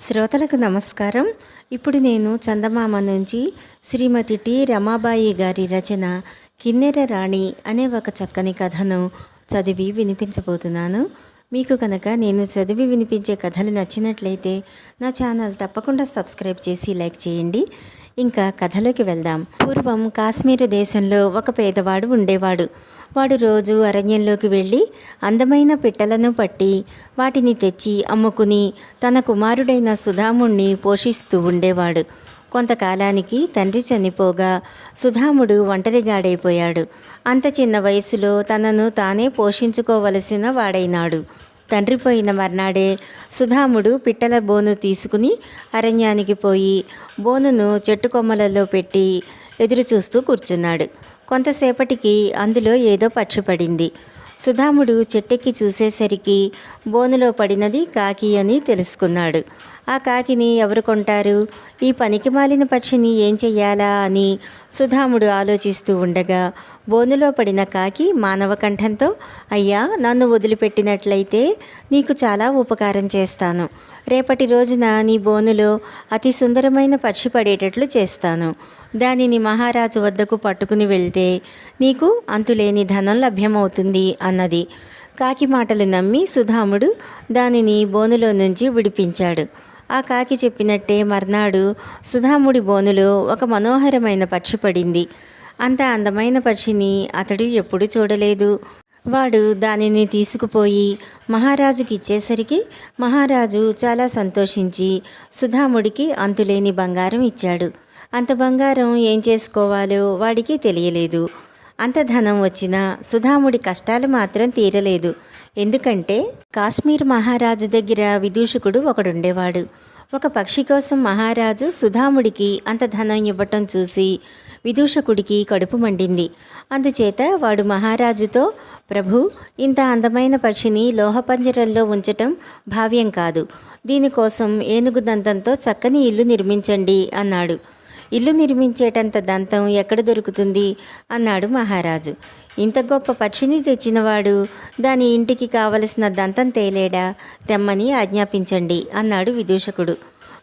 శ్రోతలకు నమస్కారం. ఇప్పుడు నేను చందమామ నుంచి శ్రీమతి టి. రమాబాయి గారి రచన కిన్నెర రాణి అనే ఒక చక్కని కథను చదివి వినిపించబోతున్నాను. మీకు కనుక నేను చదివి వినిపించే కథలు నచ్చినట్లయితే నా ఛానల్ తప్పకుండా సబ్స్క్రైబ్ చేసి లైక్ చేయండి. ఇంకా కథలోకి వెళ్దాం. పూర్వం కాశ్మీర్ దేశంలో ఒక పేదవాడు ఉండేవాడు. వాడు రోజు అరణ్యంలోకి వెళ్ళి అందమైన పిట్టలను పట్టి వాటిని తెచ్చి అమ్ముకుని తన కుమారుడైన సుధాముణ్ణి పోషిస్తూ ఉండేవాడు. కొంతకాలానికి తండ్రి చనిపోగా సుధాముడు ఒంటరిగాడైపోయాడు. అంత చిన్న వయసులో తనను తానే పోషించుకోవలసిన వాడైనాడు. తండ్రి పోయిన మర్నాడే సుధాముడు పిట్టల బోను తీసుకుని అరణ్యానికి పోయి బోనును చెట్టు కొమ్మలలో పెట్టి ఎదురుచూస్తూ కూర్చున్నాడు. కొంతసేపటికి అందులో ఏదో పక్షి పడింది సుధాముడు చెట్టెక్కి చూసేసరికి బోనులో పడినది కాకి అని తెలుసుకున్నాడు. ఆ కాకిని ఎవరు కొంటారు? ఈ పనికి మాలిన పక్షిని ఏం చెయ్యాలా అని సుధాముడు ఆలోచిస్తూ ఉండగా బోనులో పడిన కాకి మానవ కంఠంతో అయ్యా నన్ను వదిలిపెట్టినట్లయితే నీకు చాలా ఉపకారం చేస్తాను. రేపటి రోజున నీ బోనులో అతి సుందరమైన పక్షి పడేటట్లు చేస్తాను. దానిని మహారాజు వద్దకు పట్టుకుని వెళ్తే నీకు అంతులేని ధనం లభ్యమవుతుంది అన్నది. కాకి మాటలు నమ్మి సుధాముడు దానిని బోనులో నుంచి విడిపించాడు. ఆ కాకి చెప్పినట్టే మర్నాడు సుధాముడి బోనులో ఒక మనోహరమైన పక్షి పడింది. అంత అందమైన పక్షిని అతడు ఎప్పుడు చూడలేదు. వాడు దానిని తీసుకుపోయి మహారాజుకి ఇచ్చేసరికి మహారాజు చాలా సంతోషించి సుధాముడికి అంతులేని బంగారం ఇచ్చాడు. అంత బంగారం ఏం చేసుకోవాలో వాడికి తెలియలేదు. అంత ధనం వచ్చినా సుధాముడి కష్టాలు మాత్రం తీరలేదు. ఎందుకంటే కాశ్మీర్ మహారాజు దగ్గర విదూషకుడు ఒకడుండేవాడు. ఒక పక్షి కోసం మహారాజు సుధాముడికి అంత ధనం ఇవ్వటం చూసి విదూషకుడికి కడుపు మండింది. అందుచేత వాడు మహారాజుతో ప్రభు ఇంత అందమైన పక్షిని లోహపంజరంలో ఉంచటం భావ్యం కాదు. దీనికోసం ఏనుగు దంతంతో చక్కని ఇల్లు నిర్మించండి అన్నాడు. ఇల్లు నిర్మించేటంత దంతం ఎక్కడ దొరుకుతుంది? అన్నాడు మహారాజు. ఇంత గొప్ప పక్షిని తెచ్చినవాడు దాని ఇంటికి కావలసిన దంతం తేలేడా? తెమ్మని ఆజ్ఞాపించండి అన్నాడు విదూషకుడు.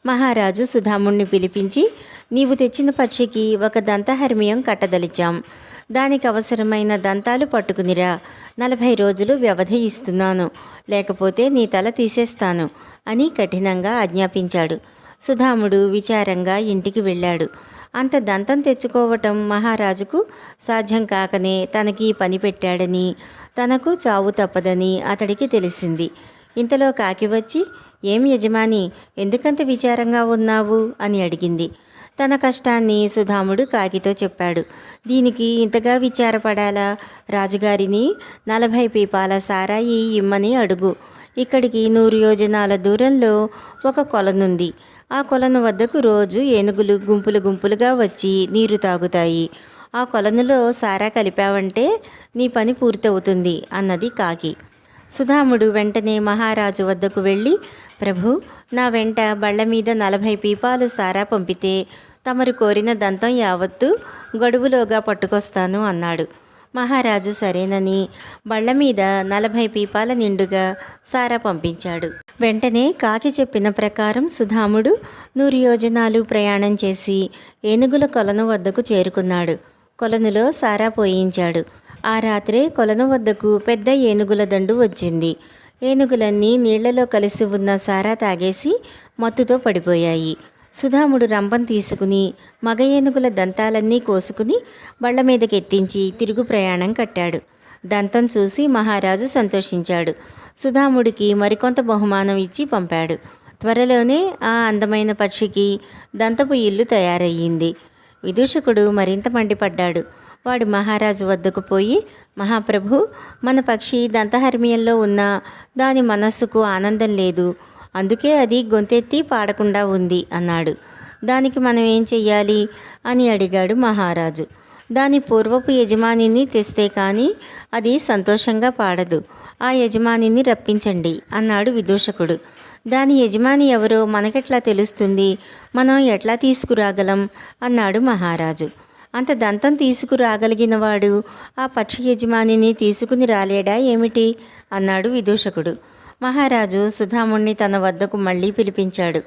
మహారాజు సుధాముణ్ణి పిలిపించి నీవు తెచ్చిన పక్షికి ఒక దంతహర్మియం కట్టదలిచాం. దానికి అవసరమైన దంతాలు పట్టుకునిరా. నలభై రోజులు వ్యవధి ఇస్తున్నాను. లేకపోతే నీ తల తీసేస్తాను అని కఠినంగా ఆజ్ఞాపించాడు. సుధాముడు విచారంగా ఇంటికి వెళ్ళాడు. అంత దంతం తెచ్చుకోవటం మహారాజుకు సాధ్యం కాకనే తనకి పని పెట్టాడని తనకు చావు తప్పదని అతడికి తెలిసింది. ఇంతలో కాకి వచ్చి ఏం యజమాని ఎందుకంత విచారంగా ఉన్నావు? అని అడిగింది. తన కష్టాన్ని సుధాముడు కాకితో చెప్పాడు. దీనికి ఇంతగా విచారపడాలా? రాజుగారిని నలభై పీపాల సారాయి ఇమ్మని అడుగు. ఇక్కడికి నూరు యోజనాల దూరంలో ఒక కొలనుంది. ఆ కొలను వద్దకు రోజు ఏనుగులు గుంపులు గుంపులుగా వచ్చి నీరు తాగుతాయి. ఆ కొలనులో సారా కలిపావంటే నీ పని పూర్తవుతుంది అన్నది కాకి. సుధాముడు వెంటనే మహారాజు వద్దకు వెళ్ళి ప్రభు నా వెంట బళ్ళ మీద నలభై పీపాలు సారా పంపితే తమరు కోరిన దంతం యావత్తు గడువులోగా పట్టుకొస్తాను అన్నాడు. మహారాజు సరేనని బళ్ళ మీద నలభై పీపాల నిండుగా సారా పంపించాడు. వెంటనే కాకి చెప్పిన ప్రకారం సుధాముడు నూరు యోజనాలు ప్రయాణం చేసి ఏనుగుల కొలను వద్దకు చేరుకున్నాడు. కొలనులో సారా పోయించాడు. ఆ రాత్రే కొలను వద్దకు పెద్ద ఏనుగుల దండు వచ్చింది. ఏనుగులన్నీ నీళ్ళలో కలిసి ఉన్న సారా తాగేసి మత్తుతో పడిపోయాయి. సుధాముడు రంపం తీసుకుని మగ ఏనుగుల దంతాలన్నీ కోసుకుని బళ్ళ మీదకెత్తించి తిరుగు ప్రయాణం కట్టాడు. దంతం చూసి మహారాజు సంతోషించాడు. సుధాముడికి మరికొంత బహుమానం ఇచ్చి పంపాడు. త్వరలోనే ఆ అందమైన పక్షికి దంతపు ఇల్లు తయారయ్యింది. విదూషకుడు మరింత మండిపడ్డాడు. వాడు మహారాజు వద్దకు పోయి మహాప్రభు మన పక్షి దంతహర్మియంలో ఉన్న దాని మనస్సుకు ఆనందం లేదు. అందుకే అది గొంతెత్తి పాడకుండా ఉంది అన్నాడు. దానికి మనం ఏం చెయ్యాలి? అని అడిగాడు మహారాజు. దాని పూర్వపు యజమానిని తెస్తే కానీ అది సంతోషంగా పాడదు. ఆ యజమానిని రప్పించండి అన్నాడు విదూషకుడు. దాని యజమాని ఎవరో మనకెట్లా తెలుస్తుంది? మనం ఎట్లా తీసుకురాగలం? అన్నాడు మహారాజు. అంత దంతం తీసుకురాగలిగినవాడు ఆ పక్షి యజమానిని తీసుకుని రాలేడా ఏమిటి? అన్నాడు విదూషకుడు. మహారాజు సుధాముణ్ణి తన వద్దకు మళ్ళీ పిలిపించాడు.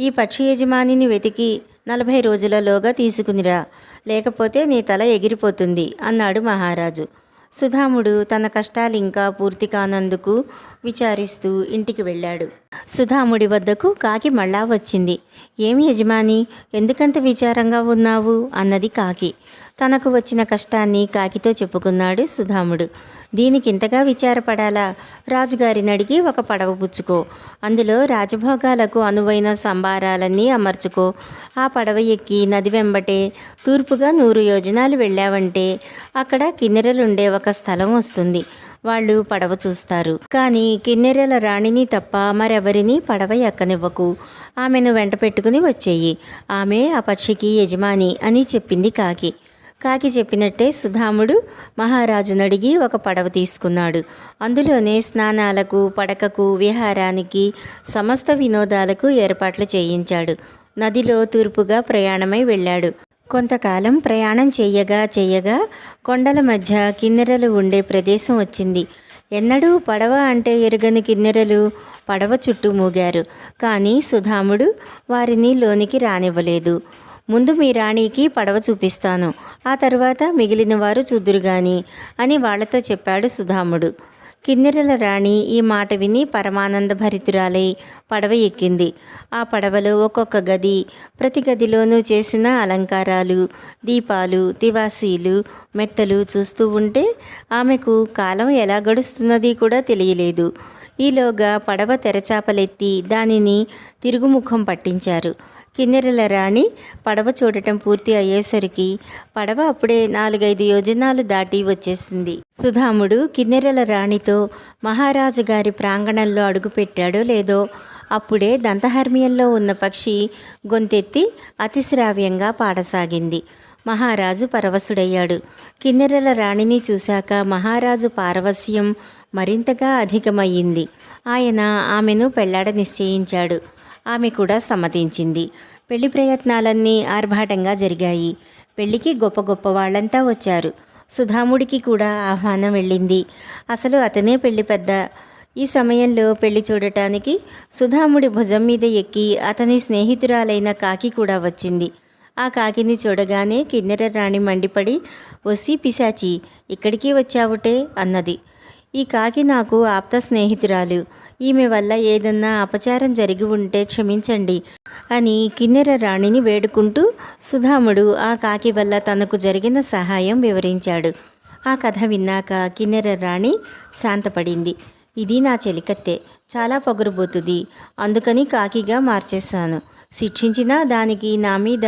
ఈ పక్షి యజమానిని వెతికి నలభై రోజులలోగా తీసుకునిరా. లేకపోతే నీ తల ఎగిరిపోతుంది అన్నాడు మహారాజు. సుధాముడు తన కష్టాలు ఇంకా పూర్తి కానందుకు విచారిస్తూ ఇంటికి వెళ్ళాడు. సుధాముడి వద్దకు కాకి మళ్ళా వచ్చింది. ఏమి యజమాని ఎందుకంత విచారంగా ఉన్నావు? అన్నది కాకి. తనకు వచ్చిన కష్టాన్ని కాకితో చెప్పుకున్నాడు సుధాముడు. దీనికి ఇంతగా విచారపడాలా? రాజుగారిని అడిగి ఒక పడవ పుచ్చుకో. అందులో రాజభోగాలకు అనువైన సంబారాలన్నీ అమర్చుకో. ఆ పడవ ఎక్కి నది వెంబటే తూర్పుగా నూరు యోజనాలు వెళ్ళావంటే అక్కడ కిన్నెరలుండే ఒక స్థలం వస్తుంది. వాళ్ళు పడవ చూస్తారు. కానీ కిన్నెరల రాణిని తప్ప మరెవరిని పడవ ఎక్కనివ్వకు. ఆమెను వెంట పెట్టుకుని వచ్చేయి. ఆమె ఆ పక్షికి యజమాని అని చెప్పింది కాకి. కాకి చెప్పినట్టే సుధాముడు మహారాజును అడిగి ఒక పడవ తీసుకున్నాడు. అందులోనే స్నానాలకు పడకకు విహారానికి సమస్త వినోదాలకు ఏర్పాట్లు చేయించాడు. నదిలో తూర్పుగా ప్రయాణమై వెళ్ళాడు. కొంతకాలం ప్రయాణం చేయగా చేయగా కొండల మధ్య కిన్నెరలు ఉండే ప్రదేశం వచ్చింది. ఎన్నడూ పడవ అంటే ఎరుగని కిన్నెరలు పడవ చుట్టూ మూగారు. కానీ సుధాముడు వారిని లోనికి రానివ్వలేదు. ముందు మీ రాణికి పడవ చూపిస్తాను. ఆ తర్వాత మిగిలిన వారు చూద్దురు గాని అని వాళ్ళతో చెప్పాడు సుధాముడు. కిన్నెరల రాణి ఈ మాట విని పరమానంద భరితురాలై పడవ ఎక్కింది. ఆ పడవలో ఒక్కొక్క గది ప్రతి గదిలోనూ చేసిన అలంకారాలు దీపాలు తివాసీలు మెత్తలు చూస్తూ ఉంటే ఆమెకు కాలం ఎలా గడుస్తున్నది కూడా తెలియలేదు. ఈలోగా పడవ తెరచాపలెత్తి దానిని తిరుగుముఖం పట్టించారు. కిన్నెరల రాణి పడవ చూడటం పూర్తి అయ్యేసరికి పడవ అప్పుడే నాలుగైదు యోజనాలు దాటి వచ్చేసింది. సుధాముడు కిన్నెరల రాణితో మహారాజు గారి ప్రాంగణంలో అడుగుపెట్టాడో లేదో అప్పుడే దంతహర్మియంలో ఉన్న పక్షి గొంతెత్తి అతిశ్రావ్యంగా పాడసాగింది. మహారాజు పరవశుడయ్యాడు. కిన్నెరల రాణిని చూశాక మహారాజు పారవస్యం మరింతగా అధికమయ్యింది. ఆయన ఆమెను పెళ్ళాడ నిశ్చయించాడు. ఆమె కూడా సమ్మతించింది. పెళ్ళి ప్రయత్నాలన్నీ ఆర్భాటంగా జరిగాయి. పెళ్ళికి గొప్ప గొప్ప వాళ్ళంతా వచ్చారు. సుధాముడికి కూడా ఆహ్వానం వెళ్ళింది. అసలు అతనే పెళ్ళి పెద్ద. ఈ సమయంలో పెళ్ళి చూడటానికి సుధాముడి భుజం మీద ఎక్కి అతని స్నేహితురాలైన కాకి కూడా వచ్చింది. ఆ కాకిని చూడగానే కిన్నెర రాణి మండిపడి వసి పిశాచి ఇక్కడికి వచ్చావుటే అన్నది. ఈ కాకి నాకు ఆప్త స్నేహితురాలు. ఈమె వల్ల ఏదన్నా అపచారం జరిగి ఉంటే క్షమించండి అని కిన్నెర రాణిని వేడుకుంటూ సుధాముడు ఆ కాకి వల్ల తనకు జరిగిన సహాయం వివరించాడు. ఆ కథ విన్నాక కిన్నెర రాణి శాంతపడింది. ఇది నా చెలికత్తె. చాలా పొగరుబోతుంది. అందుకని కాకిగా మార్చేశాను. శిక్షించినా దానికి నా మీద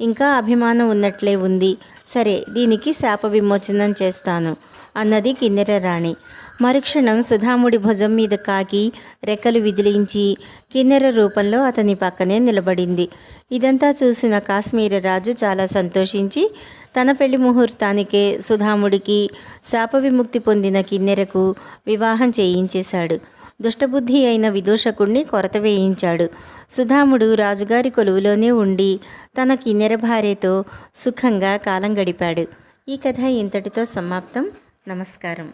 ఇంకా అభిమానం ఉన్నట్లే ఉంది. సరే దీనికి శాప విమోచనం చేస్తాను అన్నది కిన్నెర రాణి. మరుక్షణం సుధాముడి భుజం మీద కాకి రెక్కలు విదిలించి కిన్నెర రూపంలో అతని పక్కనే నిలబడింది. ఇదంతా చూసిన కాశ్మీర రాజు చాలా సంతోషించి తన పెళ్ళి ముహూర్తానికే సుధాముడికి శాప విముక్తి పొందిన కిన్నెరకు వివాహం చేయించేశాడు. దుష్టబుద్ధి అయిన విదూషకుణ్ణి కొరత వేయించాడు. సుధాముడు రాజుగారి కొలువులోనే ఉండి తన కిన్నెర భార్యతో సుఖంగా కాలం గడిపాడు. ఈ కథ ఇంతటితో సమాప్తం. నమస్కారం.